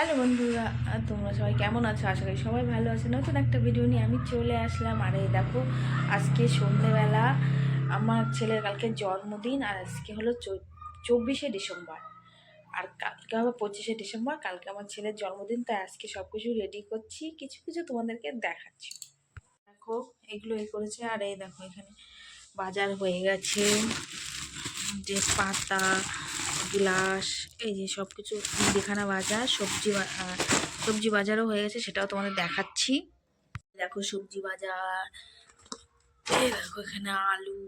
Hello বন্ধুরা তোমরা সবাই কেমন আছো? আশা করি সবাই ভালো আছে। নতুন একটা ভিডিও নিয়ে আমি চলে আসলাম। আর এই দেখো, আজকে সন্ধেবেলা আমার ছেলের কালকে জন্মদিন, আর আজকে হলো চব্বিশে ডিসেম্বর। আর কালকে হবে পঁচিশে ডিসেম্বর, কালকে আমার ছেলের জন্মদিন, তাই আজকে সব কিছু রেডি করছি। কিছু কিছু তোমাদেরকে দেখাচ্ছি। দেখো, এগুলো এই করেছে, আর এই দেখো, এখানে বাজার হয়ে গেছে। যে পাতা গ্লাস, এই যে সব কিছু মুদিখানা বাজার, সবজি সবজি বাজারও হয়ে গেছে, সেটাও তোমাদের দেখাচ্ছি। দেখো সবজি বাজার দেখো এখানে আলু,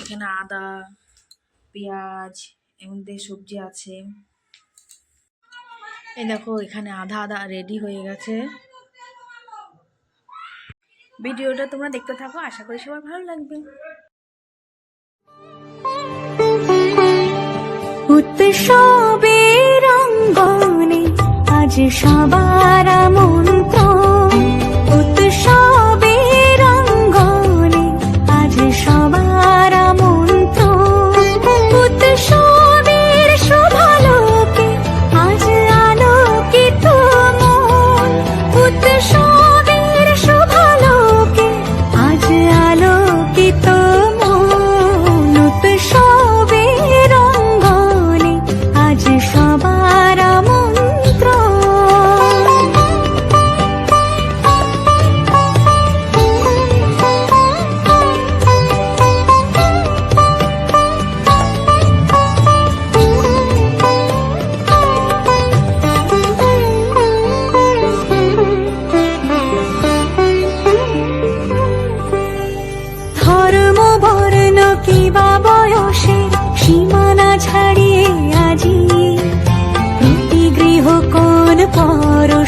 এখানে আদা, পেঁয়াজ মধ্যে সবজি আছে। এই দেখো এখানে আধা আধা রেডি হয়ে গেছে। ভিডিওটা তোমরা দেখতে থাকো, আশা করি সবার ভালো লাগবে। উৎসবের রঙ্গনে আজ সবার মন্ত্র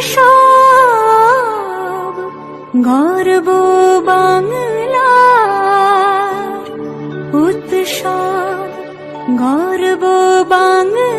উৎসব গর্ব বাংলা উৎসব গর্ব বাংলা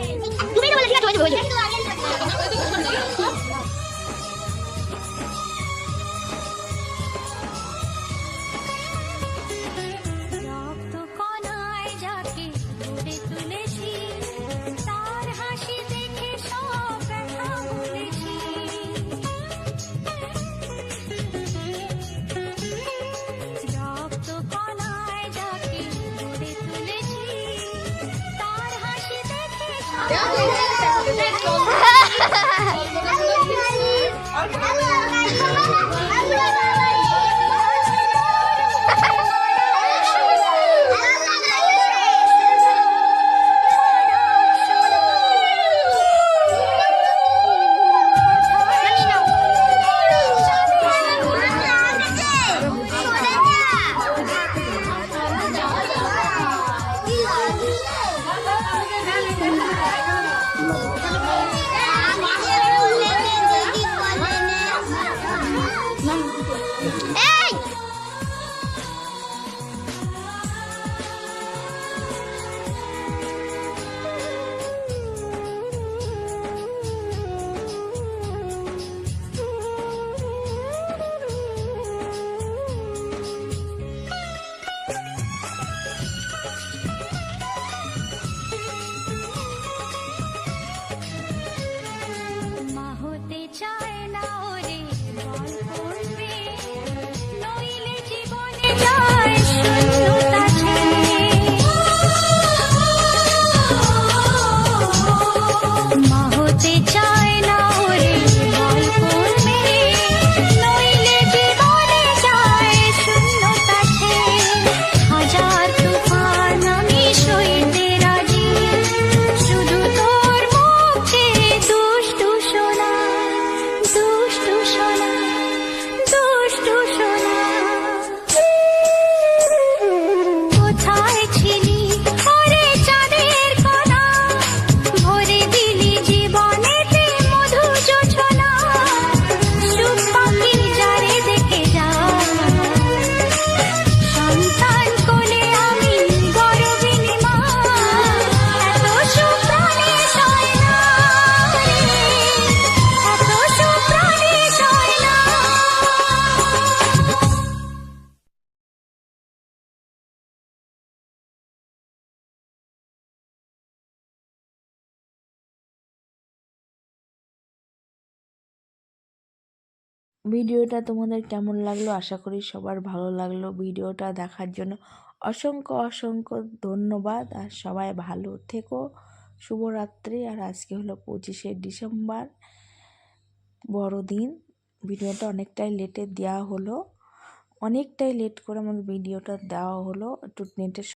Tapi, tempatnya. Halo, দেখে সব এই ভিডিওটা তোমাদের কেমন লাগল? আশা করি সবার ভালো লাগল ভিডিওটা দেখার জন্য। অসংখ্য অসংখ্য ধন্যবাদ আর সবাই ভালো থেকো। শুভরাত্রি আর আজকে হলো পঁচিশে ডিসেম্বর। বড়দিন ভিডিওটা অনেকটাই লেটে দেওয়া হলো। অনেকটাই লেট করে আমাদের ভিডিওটা দেওয়া হলো। একটু নেটের